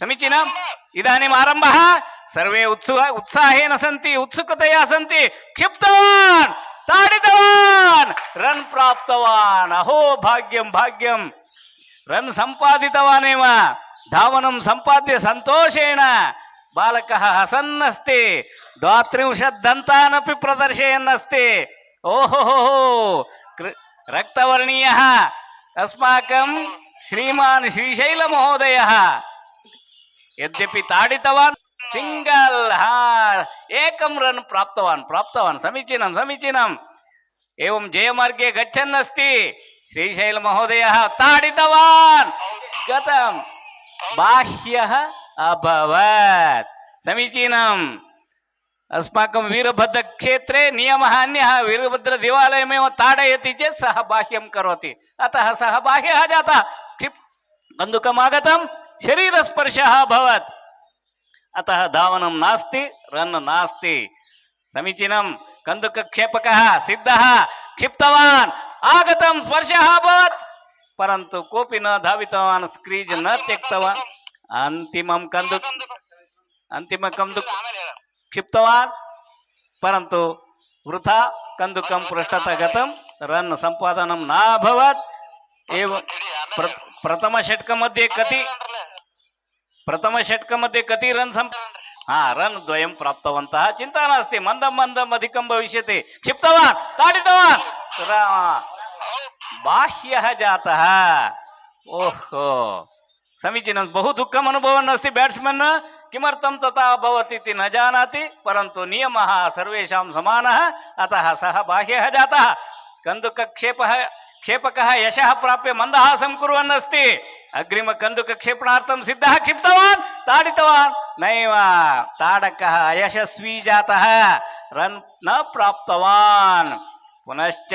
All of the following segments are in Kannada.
समीचीनम् इदानीम् आरम्भः सर्वे उत्सुक उत्साहेन सन्ति उत्सुकतया सन्ति क्षिप्तवान् ताडितवान् रन् प्राप्तवान् अहो भाग्यं भाग्यं रन् सम्पादितवानेव धावनं सम्पाद्य सन्तोषेण बालकः हसन्नस्ति द्वात्रिंशत् दन्तानपि प्रदर्शयन् अस्ति ओहो कृ- रक्तवर्णीयः अस्माकं श्रीमान् श्रीशैलमहोदयः ಯದ್ಯಪಿ ತಾಡಿತವಾನ್ ಸಿಂಗಲ್ ಹಾ ಏಕಂ ರನ್ ಪ್ರಾಪ್ತವಾನ್ ಪ್ರಾಪ್ತವಾನ್. ಸಮೀಚೀನಂ ಸಮೀಚೀನಂ. ಏವಂ ಜಯ ಮಾರ್ಗೆ ಗಚ್ಚನ್ ಅಸ್ತಿ ಶ್ರೀಶೈಲ ಮಹೋದಯ ತಾಡಿತವಾನ್. ಗತಂ. ಬಾಹ್ಯ ಅಭವತ್. ಸಮೀಚೀನಂ. ಅಸ್ಮಾಕಂ ವೀರಭದ್ರ ಕ್ಷೇತ್ರೇ ನಿಯಮ ಅನ್ಯ. ವೀರಭದ್ರ ದೇವಾಲಯಮೇವ ತಾಡಯತಿ ಚೇತ್ ಸಹ ಬಾಹ್ಯಂ ಕರೋತಿ. ಅತಃ ಸಹ ಬಾಹ್ಯ ಜಾತ. ಕ್ಷಿಪ್ ಕಂದುಕಮಾಗತಂ कन्दुकमागतं शरीरस्पर्शः अभवत् अतः धावनं नास्ति रन् नास्ति समीचीनं कन्दुकक्षेपकः सिद्धः क्षिप्तवान् आगतं स्पर्शः अभवत् परन्तु कोऽपि न धावितवान् स्क्रीज् न त्यक्तवान् अन्तिमं कन्दुक अन्तिम कन्दुक क्षिप्तवान् परन्तु वृथा कन्दुकं पृष्ठतः गतं रन् सम्पादनं न अभवत् एव प्र प्रथमषट्कमध्ये कति ಪ್ರಥಮ ಷಟ್ಕ ಮತ್ತೆ ಕತಿ ರನ್ ಸಂ ಹಾ ರನ್ ದ್ವಯಂ ಪ್ರಾಪ್ತವಂತಹ. ಚಿಂತಾನಾಸ್ತಿ ಮಂದ ಮಂದಂ ಅಧಿಕಂ ಭವಿಷ್ಯತಿ. ಕ್ಷಿಪ್ತವಾನ್ ತಾಡಿತವಾನ್ ರಾಮ. ಬಾಹ್ಯ ಜಾತಃ. ಓಹೋ. ಸಮೀಚೀನ ಬಹು ದುಃಖಂ ಅನುಭವನ್ ಅಸ್ತಿ ಬ್ಯಾಟ್ಸ್ಮನ್. ಕಿಮರ್ಥಂ ತಥಾ ಭವತಿ ನ ಜಾನಾತಿ. ಪರಂತು ನಿಯಮ ಸರ್ವೇಷಾಂ ಸಮಾನ. ಅತಃ ಸಹ ಬಾಹ್ಯ ಜಾತಃ. ಕಂದುಕ ಕ್ಷೇಪ ಕ್ಷೇಪಕ ಯಶಃ ಪ್ರಾಪ್ಯ ಮಂದಹಾಸಂ ಕುರುವನ್ನಸ್ತಿ. ಅಗ್ರಿಮ ಕಂದುಕ ಕ್ಷೇಪಣಾರ್ಥಂ ಸಿದ್ಧ ಕ್ಷಿಪ್ತವಾನ್, ತಾಡಿತವಾನ್. ನೈವ ತಾಡಕ ಯಶಸ್ವಿ ಜಾತಃ, ರನ್ನ ಪ್ರಾಪ್ತವಾನ್. ಪುನಶ್ಚ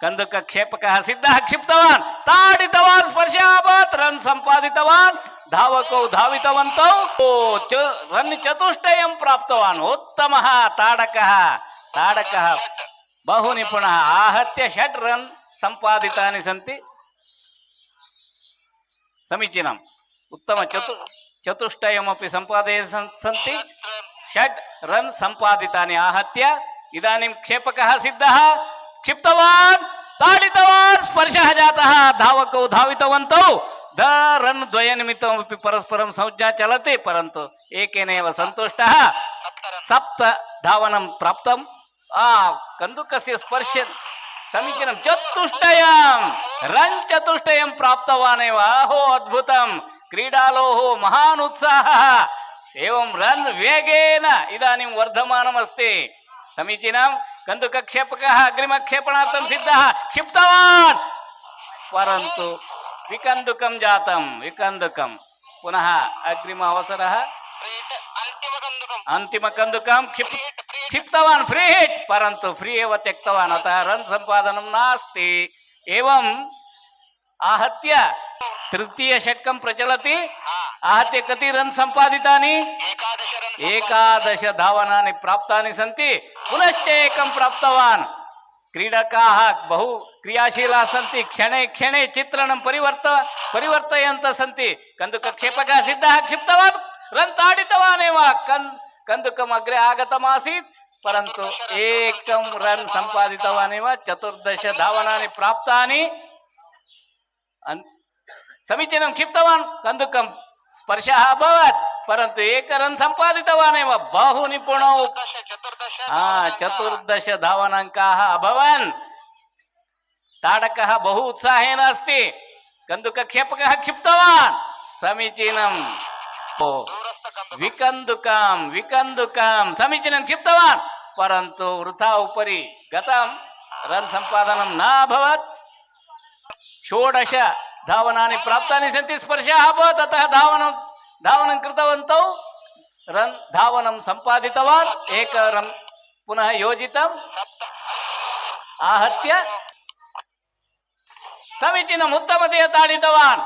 ಕಂದುಕ ಕ್ಷೇಪಕ ಸಿದ್ಧ ಕ್ಷಿಪ್ತವಾನ್, ತಾಡಿತವಾನ್, ಸ್ಪರ್ಶಾಪತ್, ರನ್ ಸಂಪಾದಿತವಾನ್. ಧಾವಕೌ ಧಾವಿತವಂತೌ ರನ್ ಚತುಷ್ಟಯಂ ಪ್ರಾಪ್ತವಾನ್. ಉತ್ತಮ ತಾಡಕ ತಾಡಕ ಬಹು ನಿಪುಣ. ಆಹತ್ಯ ಷಡ್ ರನ್ ಸಂಪಾದಿತಾನಿ ಸಂತಿ. ಸಮೀಚೀನಂ ಉತ್ತಮ ಚತು ಚತುಷ್ಟಯಮಿ ಸಂಪಾದಯ ಸಂತಿ ಷಟ್ ರನ್ ಸಂಪಾದಿತಾನಿ ಆಹತ್ಯ ಇದಾನಿಂ ಕ್ಷೇಪಕಃ ಸಿದ್ಧಃ ಕ್ಷಿಪ್ತವಾನ್ ತಾಡಿತವಾನ್ ಸ್ಪರ್ಶಃ ಜಾತಃ ಧಾವಕೌ ಧಾವಿತವಂತೌ ದ ರನ್ ದ್ವಯ ನಿಮಿತ್ತಮಿ ಪರಸ್ಪರಂ ಸಂಜ್ಞಾ ಚಲತಿ ಪರಂತು ಏಕೇನೇವ ಸಂತುಷ್ಟಃ ಸಪ್ತ ಧಾವನಂ ಪ್ರಾಪ್ತಂ ಆ ಕಂದುಕಸ್ಯ ಸ್ಪರ್ಶ సమీచీనం చతుష్టయం రంగ్ చతుష్టయం ప్రాప్తవానేవ అహో అద్భుతం క్రీడాలో మహాన్ ఉత్సాహ ఏం రన్ వేగేన ఇదానీ వర్ధమానం అస్తి సమీచీనం కందుక క్షేపక అగ్రిమ క్షేపణార్థం సిద్ధ క్షిప్తవాన్ పరంతు వికందుకం జాతం వికందుకం పునః అగ్రిమ అవసర అంతిమ కందుకం క్షిప్ क्षिप्तवान् फ्री हिट् परन्तु फ्री एव त्यक्तवान् अतः रन् सम्पादनं नास्ति एवम् आहत्य तृतीयषट्कं प्रचलति आहत्य कति रन् सम्पादितानि एकादश धावनानि प्राप्तानि सन्ति पुनश्च एकं प्राप्तवान् क्रीडकाः बहु क्रियाशीलाः सन्ति क्षणे क्षणे चित्रणं परिवर्त परिवर्तयन्तः सन्ति कन्दुकक्षेपकः सिद्धः क्षिप्तवान् रन् ताडितवानेव कन् कन्दुकम् अग्रे आगतमासीत् परन्तु एकं रन् सम्पादितवानेव चतुर्दश धावनानि प्राप्तानि अन्- समीचीनं क्षिप्तवान् कन्दुकं स्पर्शः अभवत् परन्तु एक रन् सम्पादितवानेव बहु निपुणौ हा चतुर्दश धावनाङ्काः अभवन् ताडकः बहु उत्साहेन अस्ति कन्दुकक्षेपकः क्षिप्तवान् समीचीनम् ओ, विकन्दुकं विकन्दुकं समीचीनं क्षिप्तवान् परन्तु वृथा उपरि गतं रन् सम्पादनं न अभवत् षोडश धावनानि प्राप्तानि सन्ति स्पर्शः अभवत् अतः धावनं धावनं कृतवन्तौ रन् धावनं सम्पादितवान् एक रन् पुनः योजितम् आहत्य समीचीनम् उत्तमतया ताडितवान्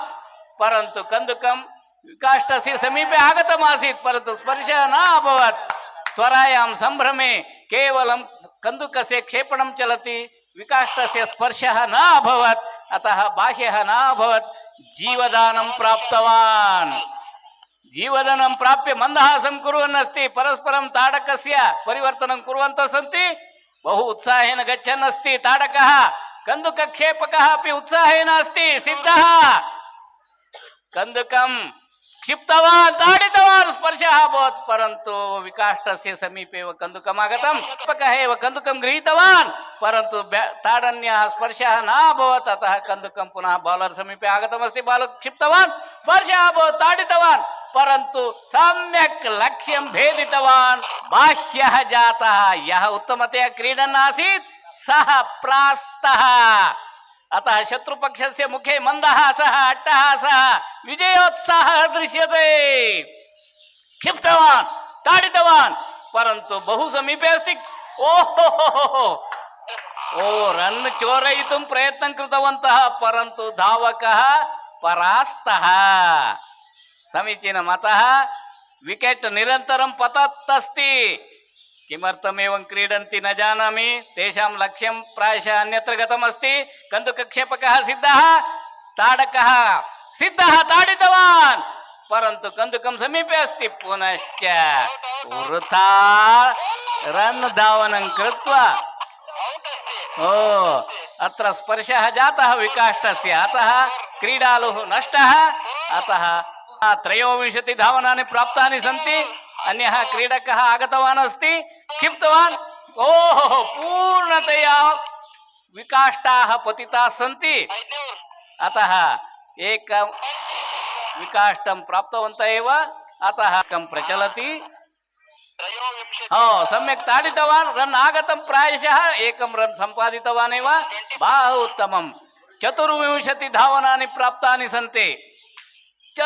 परन्तु कन्दुकं विकाष्टस्य समीपे आगतमासीत्, परन्तु स्पर्शः न अभवत्। त्वरायां सम्भ्रमे केवलं कन्दुकस्य क्षेपणं चलति विकाष्टस्य स्पर्शः न अभवत्, अतः बाह्यः न अभवत्। जीवदानं प्राप्तवान्। जीवदनं प्राप्य मन्दहासं कुर्वन् अस्ति परस्परं ताडकस्य परिवर्तनं कुर्वन्तः सन्ति। बहु उत्साहेन गच्छन् अस्ति ताडकः। कन्दुकक्षेपकः अपि उत्साहेन अस्ति, सिद्धः। कन्दुकं क्षिप्तवान् ताडितवान् स्पर्शः अभवत् परन्तु विकाष्टस्य समीपे एव कन्दुकम् आगतं क्षिपकः एव कन्दुकं गृहीतवान् परन्तु ताडन्यः स्पर्शः न अभवत् अतः कन्दुकं पुनः बालर् समीपे आगतमस्ति बालः क्षिप्तवान् स्पर्शः अभवत् ताडितवान् परन्तु सम्यक् लक्ष्यं भेदितवान् बाह्यः जातः यः उत्तमतया क्रीडन् आसीत् सः प्रास्तः अतः शत्रुपक्षस्य मुखे मन्दहासः अट्टहासः विजयोत्साहः दृश्यते क्षिप्तवान् ताडितवान् परन्तु बहु समीपे अस्ति. हो ओ रन् चोरयितुं प्रयत्नं कृतवन्तः परन्तु धावकः परास्तः. समीचीनम् अतः विकेट् निरन्तरं पतत् अस्ति ಕಿಮರ್ಥಮೇವಂ ಕ್ರೀಡಂತಿ ನ ಜಾನಾಮಿ ತೇಷಾಂ ಲಕ್ಷ್ಯಂ ಪ್ರಾಯಶಃ ಅನ್ಯತ್ರ ಗತಮಸ್ತಿ ಕಂದುಕಕ್ಷೇಪಕಃ ಸಿದ್ಧಃ ತಾಡಕಃ ಸಿದ್ಧಃ ತಾಡಿತವಾನ್ ಪರಂತು ಕಂದುಕಂ ಸಮೀಪೆ ಅಸ್ತಿ ಪುನಶ್ಚ ವೃಥಾ ರನ್ ಧಾವನಂ ಕೃತ್ವ ಓ ಅತ್ರ ಸ್ಪರ್ಶಃ ಜಾತಃ ವಿಕಾಷ್ಟಸ್ಯ ಅತಃ ಕ್ರೀಡಾಲುಃ ನಷ್ಟಃ ಅತಃ ತ್ರಯೋವಿಂಶತಿ ಧಾವನಾನಿ ಪ್ರಾಪ್ತಾನಿ ಸಂತಿ अन्यः क्रीडकः आगतवान् अस्ति क्षिप्तवान् ओहो हो, पूर्णतया विकाष्टाः पतिताः सन्ति. अतः एकं विकाष्टं प्राप्तवन्तः एव अतः कं प्रचलति. हो सम्यक् ताडितवान् रन् आगतं प्रायशः एकं रन् सम्पादितवान् एव. बहु उत्तमं. चतुर्विंशति धावनानि प्राप्तानि सन्ति. च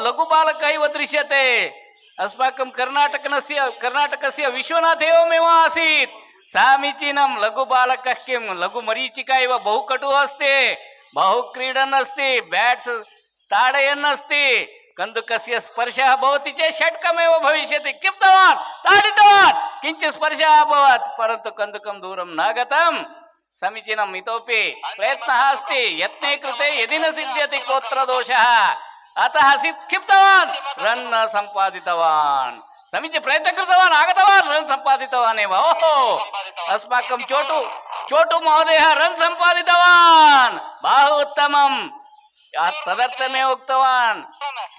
लघुबालकः इव दृश्यते. अस्माकं कर्णाटकनस्य कर्णाटकस्य विश्वनाथ एवमेव आसीत् समीचीनं लघुबालकः किं लघुमरीचिका इव बहु कटुः अस्ति बहु क्रीडन् अस्ति ब्याट्स् ताडयन् अस्ति कन्दुकस्य स्पर्शः भवति चेत् षट्कमेव भविष्यति क्षिप्तवान् ताडितवान् किञ्चित् स्पर्शः अभवत् परन्तु कन्दुकं दूरं न गतं समीचीनम् इतोपि प्रयत्नः अस्ति यत्ने कृते यदि न सिद्ध्यति कोऽत्र ಅತ ಹಸಿತ್ ಕ್ಷಿಪ್ತವಾನ್ ರನ್ನ ಸಂಪಾದಿತವಾನ್. ಸಮೀಚ ಪ್ರಯತ್ನ ಕೃತವಾನ್, ಆಗತವಾನ್, ರನ್ ಸಂಪಾದಿತವಾನ್ ಓಹೋ! ಅಸ್ಮಾಕಂ ಚೋಟು ಚೋಟು ಮಹೋದಯ, ರನ್ ಸಂಪಾದಿತವಾನ್. ಬಾಹು ಉತ್ತಮಂ ತದರ್ಥಮೇವ ಉಕ್ತವಾನ್.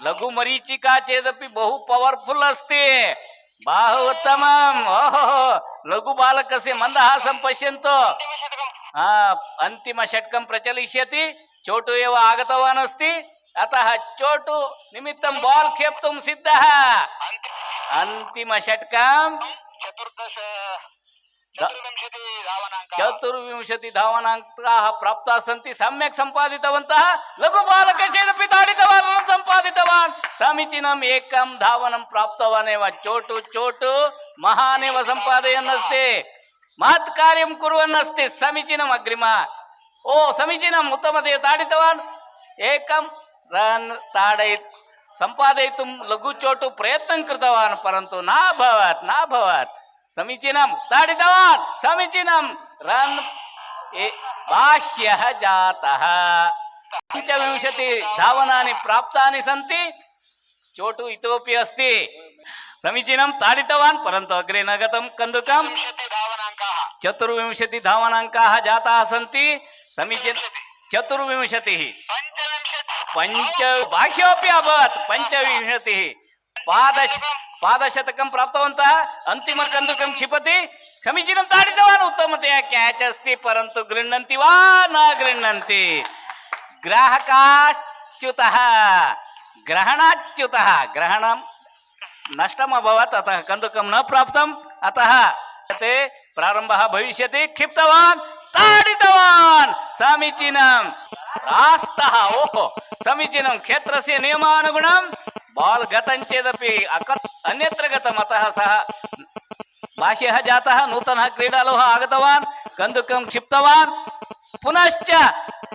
ಲಘು ಮರೀಚಿಕಾ ಚೇದಪಿ ಬಹು ಪವರ್ಫುಲ್ ಅಸ್ತಿ. ಬಾಹು ಉತ್ತಮಂ ಓಹೋ! ಲಘು ಬಾಲಕಸ್ಯ ಮಂದಹಾಸಂ ಪಶ್ಯಂತು. ಹಾ ಅಂತಿಮ ಷಟ್ಕಂ ಪ್ರಚಲಿಷ್ಯತಿ, ಚೋಟು ಏವ ಆಗತವಾನ್ ಅಸ್ತಿ अतः चोटु निमित्तं बाल् क्षेप्तुं सिद्धः। अन्तिमषट्कं चतुर्दश चतुर्विंशति धावनाङ्काः। प्राप्ताः सन्ति सम्यक् सम्पादितवन्तः। लघुबालक चेदपि ताडितवान् सम्पादितवान्। समीचीनम् एकं धावनं प्राप्तवान् एव चोटु चोटु महान् एव सम्पादयन् अस्ति महत् कार्यं कुर्वन् अस्ति समीचीनम् अग्रिम। ओ समीचीनम् उत्तमतया ताडितवान्। एकं रन् ताडयि सम्पादयितुं लघुचोटु प्रयत्नं कृतवान्, परन्तु नाभवत् नाभवत् समीचीनं ताडितवान् समीचीनं। रन् बाह्यः जातः। पञ्चविंशति धावनानि प्राप्तानि सन्ति। चोटु इतोपि अस्ति। समीचीनं ताडितवान् परन्तु अग्रे न गतं। कन्दुकं चतुर्विंशति धावनाङ्काः जाताः सन्ति। समीचीन, चतुर्विंशतिः। पञ्च बाह्योपि अभवत् पञ्चविंशतिः. पादश पादशतकं प्राप्तवन्तः अन्तिमकन्दुकं क्षिपति समीचीनं ताडितवान् उत्तमतया क्याच् अस्ति परन्तु गृह्णन्ति वा न गृह्णन्ति? ग्राहकाच्युतः ग्रहणाच्युतः ग्रहणं नष्टम् अभवत् अतः कन्दुकं न प्राप्तम् अतः ते प्रारम्भः भविष्यति क्षिप्तवान् ताडितवान् समीचीनं। रास्तः ओहो समीचीनं क्षेत्रस्य नियमानुगुणं बाल् गतं चेदपि अकत् अन्यत्र गतम् अतः सः बाह्यः जातः नूतनः क्रीडालुः आगतवान् कन्दुकं क्षिप्तवान् पुनश्च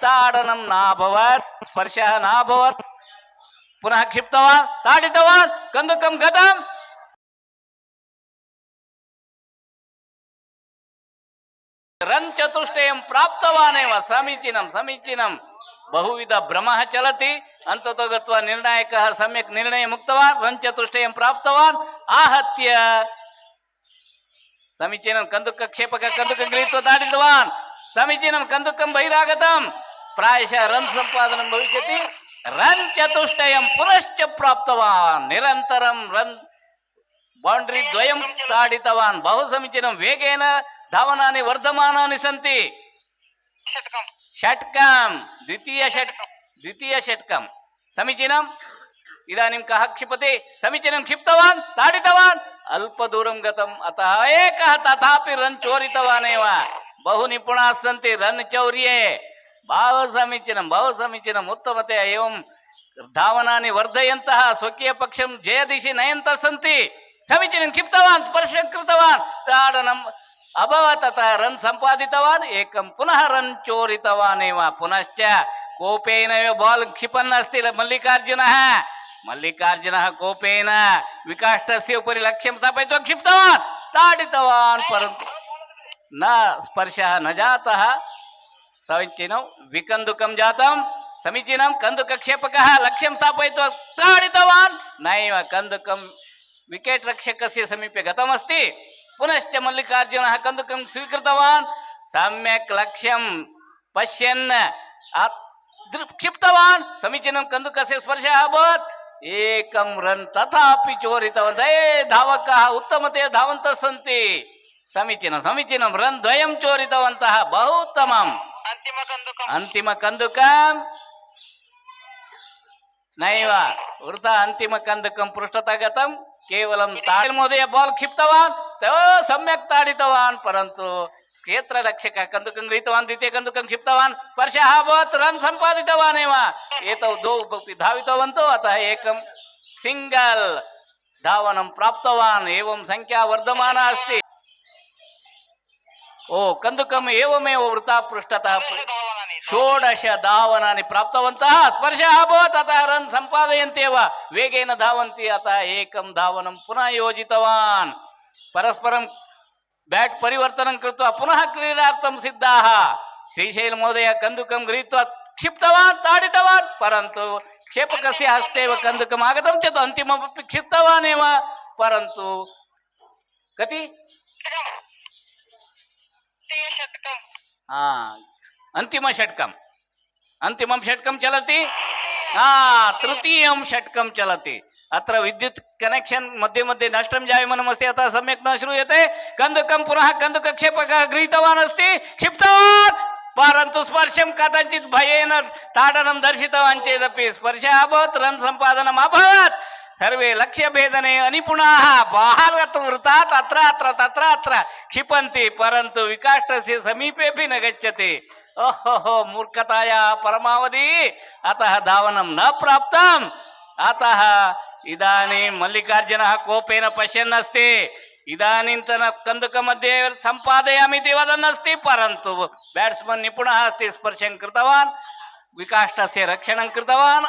ताडनं नाभवत् स्पर्शः नाभवत् पुनः क्षिप्तवान् ताडितवान् कन्दुकं गतम् रन् चतुष्टयं प्राप्तवान् एव समीचीनं समीचीनं ಬಹುವಿಧ ಭ್ರಮಃ ಚಲತಿ ಅಂತತೋ ಗತ್ವ ನಿರ್ಣಾಯಕ ಸಮ್ಯಕ್ ನಿರ್ಣಯ ಮುಕ್ತವಾನ್ ರಂಚತುಷ್ಟಯಂ ಪ್ರಾಪ್ತವಾನ್ ಆಹತ್ಯ ಸಮೀಚೀನ ಕಂದುಕ ಕ್ಷೇಪಕ ಕಂದುಕ ಗೃಹೀತ್ವ ತಾಡಿದ್ವಾನ್ ಸಮೀಚೀನಂ ಕಂದುಕಂ ಬಹಿರಾಗತಂ, ಪ್ರಾಯಶಃ ರನ್ ಸಂಪಾದನೆ ಭವಿಷ್ಯತಿ ರನ್ ಚತುಷ್ಟಯಂ ಪುರಶ್ಚ ಪ್ರಾಪ್ತವಾನ್, ನಿರಂತರಂ ರನ್ ಬೌಂಡ್ರಿ ದ್ವಯಂ ತಾಡಿತವಾನ್ ಬಹು ಸಮೀಚೀನಂ ವೇಗೇನ ಧಾವನಾನಿ ವರ್ಧಮಾನಾನಿ ಸಂತಿ. षट्कं द्वितीय षट् द्वितीय षट्कं समीचीनम् इदानीं कः क्षिपति समीचीनं क्षिप्तवान् ताडितवान् अल्पदूरं गतम् अतः एकः तथापि रन् चोरितवान् एव बहु निपुणाः सन्ति रन् चौर्ये बहु समीचीनं बहु समीचीनम् उत्तमतया एवं धावनानि वर्धयन्तः स्वकीयपक्षं जयदिशि नयन्तः सन्ति समीचीनं क्षिप्तवान् स्पर्शं कृतवान् ताडनम् अभवत् रन् सम्पादितवान् एकं पुनः रन् एव। पुनश्च कोपेन बाल् क्षिपन् अस्ति मल्लिकार्जुनः। मल्लिकार्जुनः कोपेन विकाष्टस्य उपरि लक्ष्यं स्थापयित्वा क्षिप्तवान्, ताडितवान्, परन्तु न स्पर्शः न जातः। समीचीनं विकन्दुकं जातं, समीचीनं कन्दुकक्षेपकः लक्ष्यं स्थापयित्वा ताडितवान्। नैव कन्दुकं विकेट् रक्षकस्य समीपे गतमस्ति। ಪುನಶ್ಚ ಮಲ್ಲಿಕಾರ್ಜುನ ಕಂದುಕಂ ಸ್ವೀಕೃತವಾನ್. ಸಮ್ಯಕ್ ಲಕ್ಷ್ಯಂ ಪಶ್ಯನ್ ಕ್ಷಿಪ್ತವಾನ್. ಸಮೀಚೀನ ಕಂದುಕಸ್ಯ ಸ್ಪರ್ಶ ಅಭವತ್ ಏಕಂ ರನ್ ತಥಾಪಿ ಚೋರಿತವಂತ ಏ ಧಾವಕ ಉತ್ತಮತೆಯ ಧಾವಂತ ಸಂತಿ. ಸಮೀಚೀನ ಸಮೀಚೀನ ರನ್ ದ್ವಯಂ ಚೋರಿತವಂತಹ ಬಹು ಉತ್ತಮ ಅಂತಿಮ ಕಂದುಕ ನೈವ ವೃತ ಅಂತಿಮ ಕಂದುಕಂ ಪೃಷ್ಠತಗತಂ. కేవలం తాళమోదయ బాల్ క్షిప్తవాన్ సమ్యక్ తాడితవాన్ పరంతు క్షేత్ర రక్షక కందుకం గీతవాన్ ద్వితీయ కందుకం క్షిప్తవాన్ స్పర్శ అభవత్ రన్ సంపాదితవాన్ ఏమ ఏతౌ ద్వౌ ధావితవంతో అత ఏకం సింగల్ धावनं प्राप्तवान् एवं संख्या वर्धमाना अस्ति ओ कन्दुकम् एवमेव वृता पृष्ठतः ಷೋಡಶ ಧಾವನಾನಿ ಪ್ರಾಪ್ತವಂತಹ ಸ್ಪರ್ಶ ಅಭವತ್ ಅತಃ ರನ್ ಸಂಪಾದಯಂತೇವ ವೇಗೇನ ಧಾವಂತಿ ಅತಃ ಏಕಂ ಧಾವನಂ ಪುನಃ ಯೋಜಿತವಾನ್. ಪರಸ್ಪರಂ ಬ್ಯಾಟ್ ಪರಿವರ್ತನ ಕೃತ್ವ ಪುನಃ ಕ್ರೀಡಾರ್ಥಂ ಸಿದ್ಧಾಹ. ಶ್ರೀಶೈಲ ಮಹೋದಯ ಕಂದುಕಂ ಗೃಹೀತ್ವ ಕ್ಷಿಪ್ತವಾನ್ ತಾಡಿತವಾನ್. ಪರಂತು ಕ್ಷೇಪಕಸ್ಯ ಹಸ್ತೇವ ಕಂದುಕಂ ಆಗತಂ ಚತು ಅಂತಿಮಪಿ ಕ್ಷಿಪ್ತವಾನೇವ. ಪರಂತು ಕತಿ? ಹಾ. एव परन्तु कति षट्कम् अन्तिमं षट्कं चलति हा तृतीयं षट्कं चलति अत्र विद्युत् कनेक्षन् मध्ये मध्ये नष्टं जायमानमस्ति अतः सम्यक् न श्रूयते कन्दुकं पुनः कन्दुकक्षेपकः गृहीतवान् अस्ति क्षिप्तवान् परन्तु स्पर्शं कथञ्चित् भयेन ताडनं दर्शितवान् चेदपि स्पर्शः अभवत् रन् सम्पादनम् अभवत् सर्वे लक्ष्यभेदने अनिपुणाः बाहरत वृतात् अत्र अत्र तत्र अत्र क्षिपन्ति परन्तु विकाष्ठस्य समीपेऽपि न गच्छति ಓಹೋಹೋ, ಮೂರ್ಖತಾಯ ಪರಮಾವಧಿ. ಅತಃ ಧಾವನಂ ನ ಪ್ರಾಪ್ತಂ. ಅತಃ ಇದಾನಿ ಮಲ್ಲಿಕಾರ್ಜುನ ಕೋಪೇನ ಪಶ್ಯನ್ ಅಸ್ತಿ ಇದಾನಿಂತನ ಕಂದಕ ಮಧ್ಯೆ ಸಂಪಾದಯಾಮಿತಿ ವದನ್ನಸ್ತಿ ಪರಂತು ಬ್ಯಾಟ್ಸ್ಮನ್ ನಿಪುಣಃ ಅಸ್ತಿ ಸ್ಪರ್ಶಂ ಕೃತವಾನ್. ವಿಕಾಷ್ಟಸ್ಯ ರಕ್ಷಣಂ ಕೃತವಾನ್.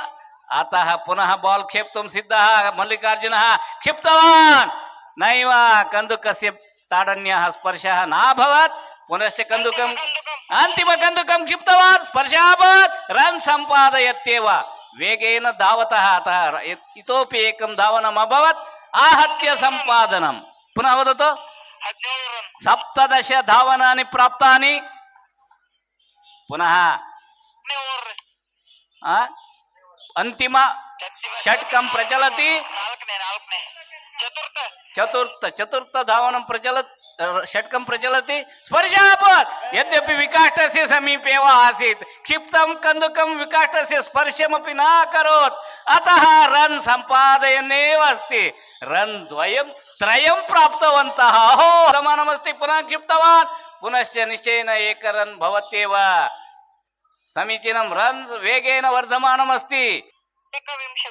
ಅತಃ ಪುನಃ ಬಾಲ್ ಕ್ಷೇಪ್ತುಂ ಸಿದ್ಧಃ ಮಲ್ಲಿಕಾರ್ಜುನಃ ಕ್ಷಿಪ್ತವಾನ್. ನೈವ ಕಂದುಕಸ್ಯ ತಾಡನ್ಯ ಸ್ಪರ್ಶಃ ನಾಭವತ್. పునశ్చ కందుకం. అంతిమ కందుకం క్షిప్తవాన్ స్పర్శాభాత్ రన్ సంపాదయత్యేవ. వేగేన దావత ఇతోపి ఏకం దావనం అభవత్ ఆహత్య సంపాదనం. పునః వదతు సప్తదశ ధావనాన్ని ప్రాప్తాని. పునః. అంతిమ షట్కం ప్రచలతి. చతుర్థ. చతుర్థ ధావనం ప్రచలతి. षटकं प्रचलति। स्पर्शापत् यद्यपि विकाष्ठस्य समीपे वा आसीत् क्षिप्तं कन्दुकं विकाष्ठस्य स्पर्शमपि न अकरोत् अतः रन् सम्पादयन्नेव अस्ति। रन् द्वयं त्रयं प्राप्तवन्तः। अहो समानमस्ति। पुनः क्षिप्तवान्। पुनश्च निश्चयेन एक रन् भवत्येव। समीचीनं रन् वेगेन वर्धमानमस्ति।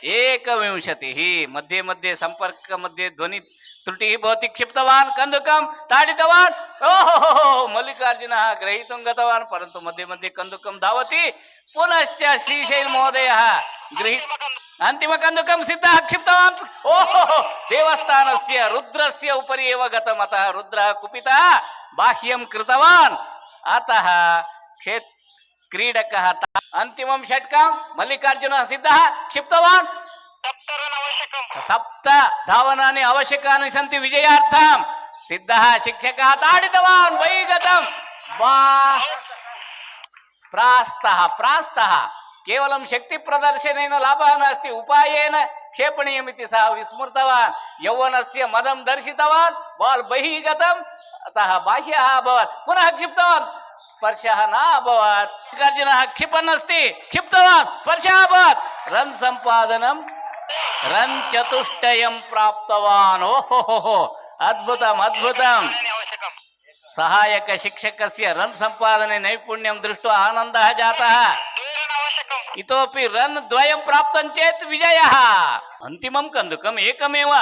एकविंशतिः। मध्ये मध्ये सम्पर्कमध्ये ध्वनि ತ್ರುಟಿ ಭವತಿ ಕ್ಷಿಪ್ತವಾನ್, ಕಂದುಕಂ ತಾಡಿತವಾನ್. ಓಹೋ ಮಲ್ಲಿಕಾರ್ಜುನ ಗ್ರಹೀತುಂ ಗತವಾನ್, ಪರಂತು ಮಧ್ಯೆ ಮಧ್ಯೆ ಕಂದುಕಂ ಧಾವತಿ. ಪುನಶ್ಚ ಶ್ರೀಶೈಲ್ ಮಹೋದಯ ಗೃಹಿ ಅಂತಿಮ ಕಂದುಕಂ ಸಿದ್ಧ, ಕ್ಷಿಪ್ತವಾನ್. ಓಹೋ ದೇವಸ್ಥಾನಸ್ಯ ರುದ್ರಸ್ಯ ಉಪರಿ ಏವ ಗತಂ ಅತಃ ರುದ್ರ ಕುಪಿತ, ಬಾಹ್ಯಂ ಕೃತವಾನ್. ಅತಃ ಕ್ಷೇತ್ರ ಕ್ರೀಡಕಃ ಅಂತಿಮಂ ಷಟ್ಕಂ, ಮಲ್ಲಿಕಾರ್ಜುನ ಸಿದ್ಧ, ಕ್ಷಿಪ್ತವಾನ್. ಸಪ್ತ ಧಾವನಾನಿ ಅವಶ್ಯಕಾನಿ ಸಂತಿ ವಿಜಯಾರ್ಥಂ. ಸಿದ್ಧ ಶಿಕ್ಷಕ ತಾಡಿತವಾನ್ ವೈಗತಂ. ಪ್ರಾಸ್ತಃ ಪ್ರಾಸ್ತಃ. ಕೇವಲಂ ಶಕ್ತಿ ಪ್ರದರ್ಶನೇನ ಲಾಭ ನಾಸ್ತಿ, ಉಪಾಯೇನ ಕ್ಷೇಪಣೀಯಮಿತಿ ಸಹ ವಿಸ್ಮೃತವಾನ್. ಯೌವನಸ್ಯ ಮದಂ ದರ್ಶಿತವಾನ್ ಬಾಲ್ ಬಹಿಗತಂ, ಅತಃ ಬಾಹ್ಯ ಅಭವತ್. ಪುನಃ ಕ್ಷಿಪ್ತವಾನ್, ಸ್ಪರ್ಶಃ ನ ಅಭವತ್. ಅರ್ಜುನ ಕ್ಷಿಪನ್ನಸ್ತಿ, ಕ್ಷಿಪ್ತವಾನ್, ಸ್ಪರ್ಶ ಅಭವತ್. ರನ್ ಸಂಪಾದನಂ ರನ್ ಚತುಷ್ಟಯಂ ಪ್ರಾಪ್ತವಾನ್. ಓಹೋ ಅದ್ಭುತಂ ಅದ್ಭುತಂ. ಸಹಾಯಕ ಶಿಕ್ಷಕಸ್ಯ ರನ್ ಸಂಪಾದನೆ ನೈಪುಣ್ಯಂ ದೃಷ್ಟ ಆನಂದ ಜಾತಃ. ಇತೋಪಿ ರನ್ ದ್ವಯಂ ಪ್ರಾಪ್ತಂ ಚೇತ್ ವಿಜಯ. ಅಂತಿಮಂ ಕಂದುಕಂ ಏಕಮೇವ.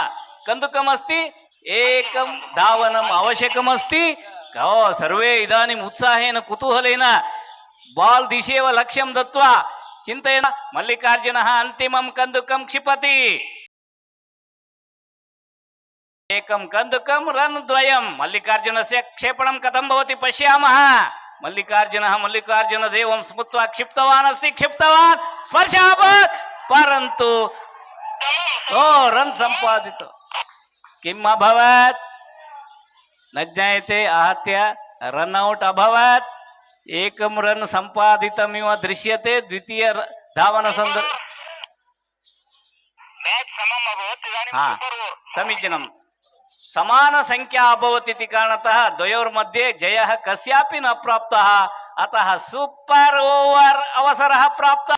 ಕಂದುಕಂ ಅಸ್ತಿ ಏಕಂ ಧಾವನಂ ಅವಶ್ಯಕಂ ಅಸ್ತಿ ಸರ್ವೇ ಇದಾನಿಂ ಉತ್ಸಾಹೇನ ಕುತೂಹಲೇನ. ಬಾಲ್ ದಿಶೇವ ಲಕ್ಷ್ಯಂ ದತ್ವಾ ಚಿಂತೆಯನ ಮಲ್ಲಿಕಾರ್ಜುನ ಅಂತಿಮಂ ಕಂದುಕಂ ಕ್ಷಿಪತಿ ಏಕಂ ಕಂದುಕಂ ರನ್ ದ್ವಯಂ ಮಲ್ಲಿಕಾರ್ಜುನಸ್ಯ ಕ್ಷೇಪಣಂ ಕಥಂ ಭವತಿ ಪಶ್ಯಾಮಃ ಮಲ್ಲಿಕಾರ್ಜುನಃ ಮಲ್ಲಿಕಾರ್ಜುನ ದೇವಂ ಸ್ಮೃತ್ವಾ ಕ್ಷಿಪ್ತವಾನ್ ಅಸ್ತಿ ಕ್ಷಿಪ್ತವಾನ್ ಸ್ಪರ್ಶಾಭತ್ ಪರಂತು ಓ ರನ್ ಸಂಪಾದಿತ ಕಿಂ ಅಭವತ್ ನ ಜ್ಞಾಯತೆ आहत्य ರನ್ ಔಟ್ ಅಭವತ್ एक रन संपादित दृश्यते द्वितीय धावन संदर्भ हाँ समीचीनम सामन संख्या अभवत कारणतः द्वयोर्मध्ये जयः कस्यापि न प्राप्त अतः सुपर ओवर अवसर प्राप्त।